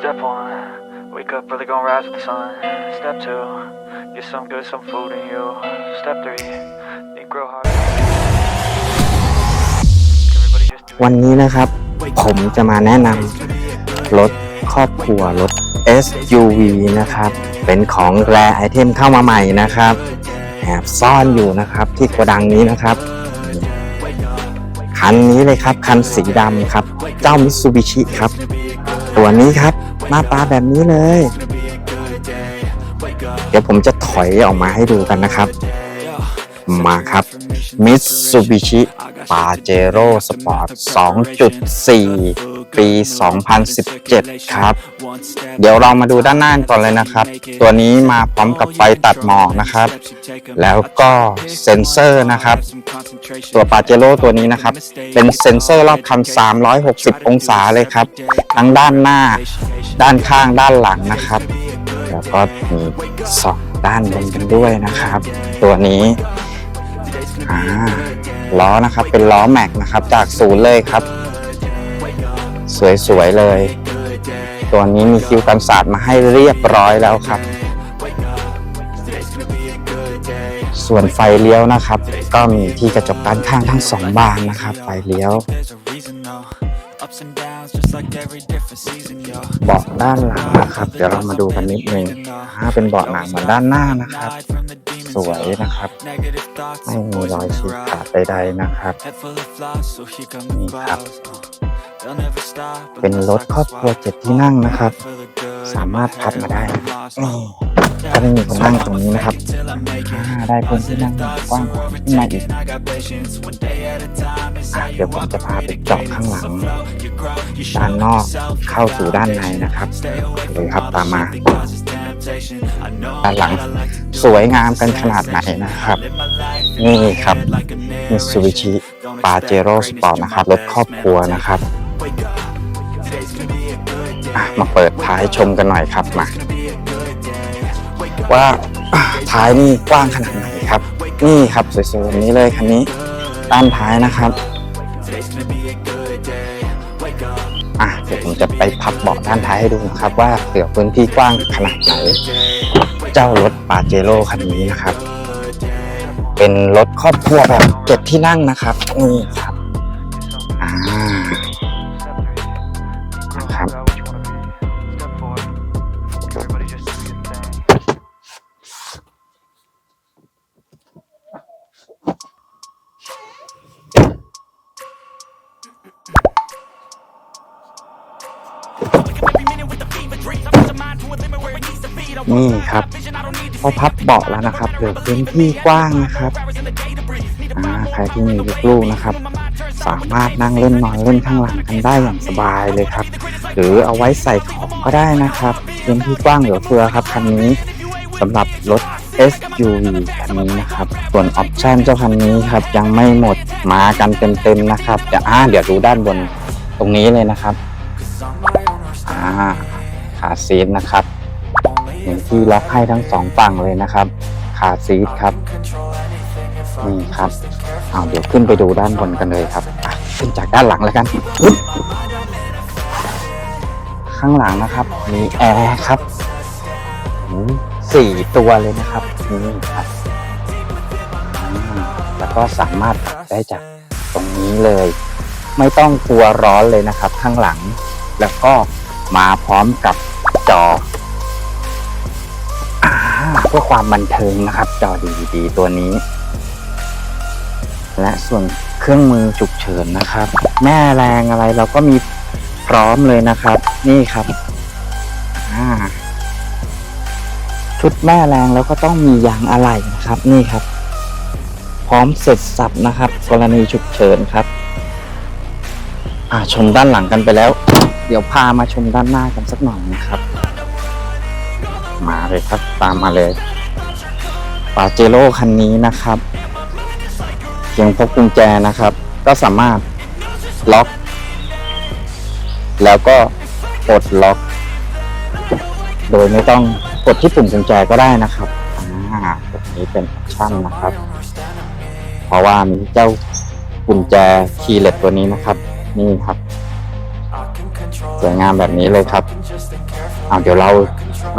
Step one, wake up early, gonna rise with the sun. Step two, get some good, some food in you. Step three, think grow hard. Everybody just do วันนี้นะครับ ผมจะมาแนะนำรถครอบครัวรถ SUV นะครับ เป็นของแรไอเทมเข้ามาใหม่นะครับแอบซ่อนอยู่นะครับที่โกดังนี้นะครับ คันนี้เลยครับ คันสีดำครับ เจ้ามิตซูบิชิครับ ตัวนี้ครับ หน้าตาแบบนี้เลย เดี๋ยวผมจะถอยออกมาให้ดูกันนะครับ มาครับ Mitsubishi Pajero Sport 2.4 ปี 2017 ครับ เดี๋ยวเรามาดูด้านหน้าก่อนเลยนะครับ ตัวนี้มาพร้อมกับไฟตัดหมอกนะครับ แล้วก็เซ็นเซอร์นะครับ ตัวปาเจโร่ตัวนี้นะครับ เป็นเซ็นเซอร์รอบคัน360 องศาเลยครับ ทั้งด้านหน้า ด้านข้างด้านหลังนะครับ แล้วก็มีสองด้านบนกันด้วยนะครับ ตัวนี้อ่าล้อนะครับเป็นล้อแม็กนะครับ จากศูนย์เลยครับ สวยๆเลย ตัวนี้มีคิวกันศาสตร์มาให้เรียบร้อยแล้วครับ ส่วนไฟเลี้ยวนะครับ ก็มีที่กระจกด้านข้างทั้งสองบานนะครับ ไฟเลี้ยว There's a reason though. Ups and downs, just like every different season, yo. เบาะด้านหลังนะครับ เดี๋ยวเรามาดูกันนิดนึงอ่าเป็นเบาะหนังเหมือนด้านหน้านะครับ สวยนะครับ Negative thoughts ไม่มีรอยฉีกขาดใดๆนะครับ Head full of flies, so here come the นี่ครับ clouds. Uh, they'll never stop เป็นรถครอบครัวเจ็ดที่นั่งนะครับ for the good. สามารถพับมาได้ Lost. นี่ถ้าไม่มีคนนั่งตรงนี้นะครับอ่าได้พื้นที่นั่งกว้างขึ้นมาอีกเดี๋ยวผมจะพาไปเจาะข้างหลัง ด้านนอกเข้าสู่ด้านในนะครับเลยครับตามมาด้านหลังสวยงามกันขนาดไหนนะครับ นี่ครับ like a narration. Mitsubishi Pajero Sport นะครับรถครอบครัวนะครับ อะมาเปิดท้ายชมกันหน่อยครับมาว่าท้ายนี่กว้างขนาดไหนครับ นี่ครับสวยๆแบบนี้เลยคันนี้ด้านท้ายนะครับอะเดี๋ยวผมจะไปพับเบาะด้านท้ายให้ดูนะครับว่าเหลือพื้นที่กว้างขนาดไหน เจ้ารถปาเจโร่คันนี้นะครับ เป็นรถครอบครัวแบบเจ็ดที่นั่งนะครับนี่ครับ นี่ครับพอพับเบาะแล้วนะครับเหลือพื้นที่กว้างนะครับอ่าใครที่มีลูกๆนะครับ สามารถนั่งเล่นนอนเล่นข้างหลังกันได้อย่างสบายเลยครับ หรือเอาไว้ใส่ของก็ได้นะครับพื้นที่กว้างเหลือเฟือครับคันนี้สำหรับรถ SUV คันนี้นะครับ ส่วนออปชั่นเจ้าคันนี้ครับ ยังไม่หมดมากันเต็มๆนะครับเดี๋ยวอ่าเดี๋ยวดูด้านบนตรงนี้เลยนะครับอ่าขาซีทนะครับ มีที่ล็อกให้ทั้งสองฝั่งเลยนะครับ ขาซีทครับนี่ครับเอาเดี๋ยวขึ้นไปดูด้านบนกันเลยครับขึ้นจากด้านหลังแล้วกัน ข้างหลังนะครับ มีแอร์ครับสี่ตัวเลยนะครับนี่ครับ แล้วก็สามารถปรับได้จากตรงนี้เลย ไม่ต้องกลัวร้อนเลยนะครับ ข้างหลัง แล้วก็มาพร้อมกับจอ อ่าเพื่อความบันเทิงนะครับ จอดีๆตัวนี้ และส่วนเครื่องมือฉุกเฉินนะครับ แม่แรงอะไรเราก็มีพร้อมเลยนะครับ นี่ครับชุดแม่แรงแล้วก็ต้องมียางอะไหล่นะครับ นี่ครับ พร้อมเสร็จสับนะครับ กรณีฉุกเฉินครับ อ่าชมด้านหลังกันไปแล้ว เดี๋ยวพามาชมด้านหน้ากันสักหน่อยนะครับ มาเลยครับ ตามมาเลยปาเจโร่คันนี้นะครับเพียงพกกุญแจนะครับ ก็สามารถล็อก แล้วก็ปลดล็อก โดยไม่ต้องกดที่ปุ่มกุญแจก็ได้นะครับอ่าแบบนี้เป็นออปชั่นนะครับ เพราะว่ามีเจ้ากุญแจคีย์เล็ตตัวนี้นะครับ นี่ครับสวยงามแบบนี้เลยครับ เอาเดี๋ยวเรา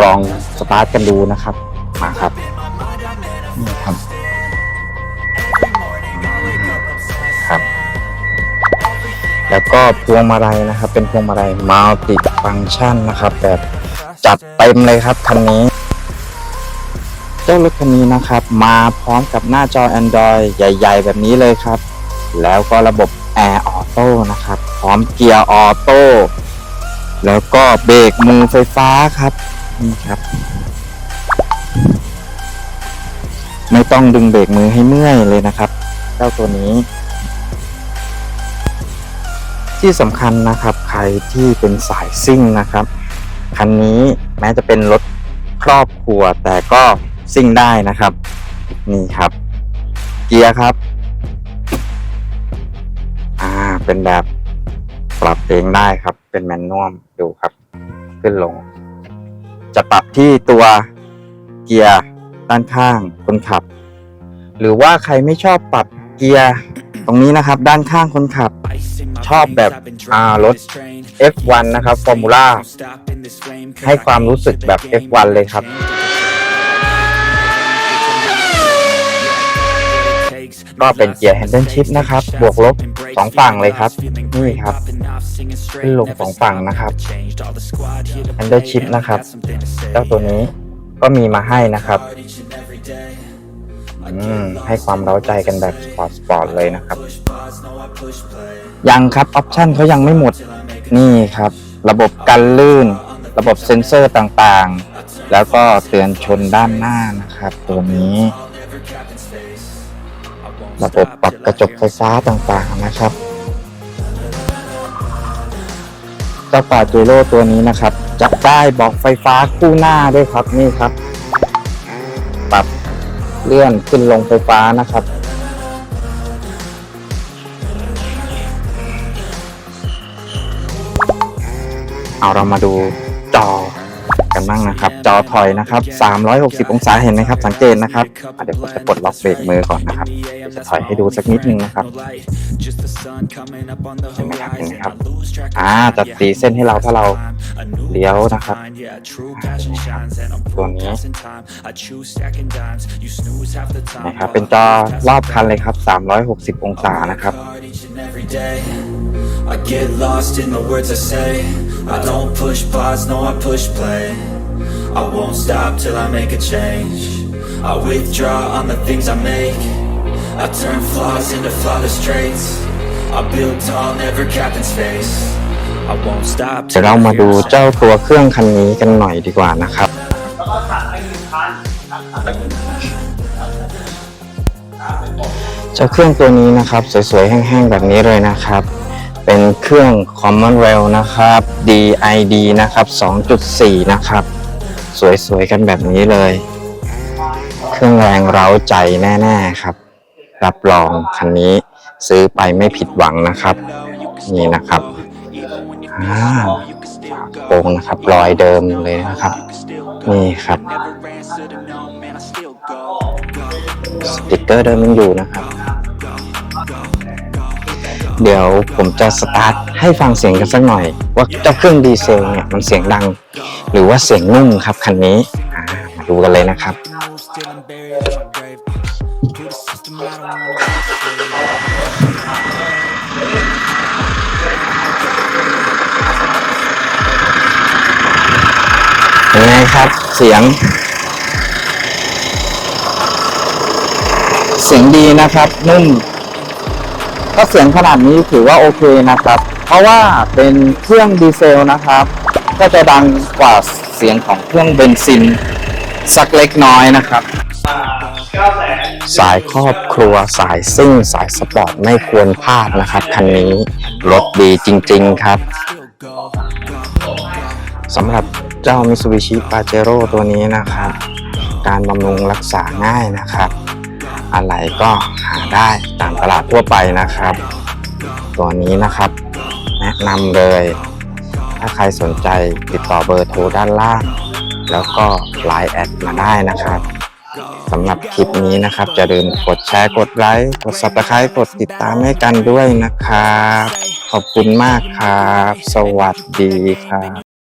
ลองสตาร์ทกันดูนะครับ มาครับนี่ครับ ครับ แล้วก็พวงมาลัยนะครับ เป็นพวงมาลัยมัลติฟัง c t นะครับ แบบจัดเต็มเลยครับคันนี้ เจ้ารถคันนี้นะครับ มาพร้อมกับหน้าจอ Android ใหญ่ ๆ แบบนี้เลยครับ แล้วก็ระบบ Air Auto นะครับ พร้อมเกียร์ออโต้ แล้วก็เบรกมือไฟฟ้าครับนี่ครับ ไม่ต้องดึงเบรกมือให้เมื่อยเลยนะครับ เจ้าตัวนี้ ที่สำคัญนะครับ ใครที่เป็นสายซิ่งนะครับ คันนี้แม้จะเป็นรถครอบครัวแต่ก็ซิ่งได้นะครับ นี่ครับ เกียร์ครับอ่าเป็นแบบปรับเองได้ครับ เป็นแมนนวลดูครับ ขึ้นลง จะปรับที่ตัวเกียร์ด้านข้างคนขับ หรือว่าใครไม่ชอบปรับเกียร์ตรงนี้นะครับ ด้านข้างคนขับ ชอบแบบอ่ารถ F1 นะครับฟอร์มูล่าให้ความรู้สึกแบบ F1 เลยครับ ก็เป็นเกียร์ Handle Shift นะครับ บวกลบสองฝั่งเลยครับ นี่ครับขึ้นลงสองฝั่งนะครับ Handle Shift นะครับ เจ้าตัวนี้ก็มีมาให้นะครับอืมให้ความเร้าใจกันแบบสปอร์ตสปอร์ตเลยนะครับ ยังครับ ออปชันเขายังไม่หมด นี่ครับ ระบบกันลื่น ระบบเซ็นเซอร์ต่างๆ แล้วก็เตือนชนด้านหน้านะครับ ตัวนี้ ระบบปรับกระจกไฟฟ้าต่างๆนะครับเจ้าปาเจโร่ตัวนี้นะครับจะได้บอกไฟฟ้าคู่หน้าด้วยครับนี่ครับ ปรับเลื่อนขึ้นลงไฟฟ้านะครับเอาเรามาดูจอ กันบ้างนะครับ จอถอยนะครับ 360 องศาเห็นไหมครับ สังเกตนะครับเดี๋ยวผมจะปลดล็อกเบรกมือก่อนนะครับจะถอยให้ดูสักนิดนึงนะครับเห็นไหมครับเห็นไหมครับอ่าจะตีเส้นให้เราถ้าเราเลี้ยวนะครับตัวนี้นะครับเป็นจอรอบคันเลยครับ 360 องศานะครับ I get lost in the words I say. I don't push pause, no, I push play. I won't stop till I make a change. I withdraw on the things I make. I turn flaws into flawless traits. I build tall, never capped in space. I won't stop เดี๋ยว till เรา I มา hear ดู a เจ้าตัวเครื่องคันนี้กันหน่อยดีกว่านะครับเจ้าเครื่องตัวนี้นะครับ สวยๆ แห้งๆ แบบนี้เลยนะครับ เป็นเครื่อง Commonwealth นะครับ DID นะครับ 2.4 นะครับ สวยๆ กันแบบนี้เลย เครื่องแรงเร้าใจแน่ๆครับ รับรองคันนี้ซื้อไปไม่ผิดหวังนะครับ นี่นะครับอ่าโปรงนะครับรอยเดิมเลยนะครับ นี่ครับ สติกเกอร์เดิมยังอยู่นะครับ เดี๋ยวผมจะสตาร์ทให้ฟังเสียงกันสักหน่อย ว่าเจ้าเครื่องดีเซลเนี่ยมันเสียงดัง หรือว่าเสียงนุ่มครับคันนี้มาดูกันเลยนะครับ เป็นไงครับเสียง เสียงดีนะครับนุ่ม ก็เสียงขนาดนี้ถือว่าโอเคนะครับ เพราะว่าเป็นเครื่องดีเซลนะครับ ก็จะดังกว่าเสียงของเครื่องเบนซิน สักเล็กน้อยนะครับ สายครอบครัวสายซิ่ง สายสปอร์ตไม่ควรพลาดนะครับคันนี้รถดีจริง ๆ ครับสำหรับเจ้า Mitsubishi Pajero ตัวนี้นะครับ การบำรุงรักษาง่ายนะครับ อะไรก็หาได้ตามตลาดทั่วไปนะครับ ตัวนี้นะครับ แนะนำเลย ถ้าใครสนใจติดต่อเบอร์โทรด้านล่าง แล้วก็ Line แอดมาได้นะครับสำหรับคลิปนี้นะครับจะลืมกดแชร์กดไลค์กด Subscribe กดติดตามให้กันด้วยนะครับ ขอบคุณมากครับ สวัสดีครับ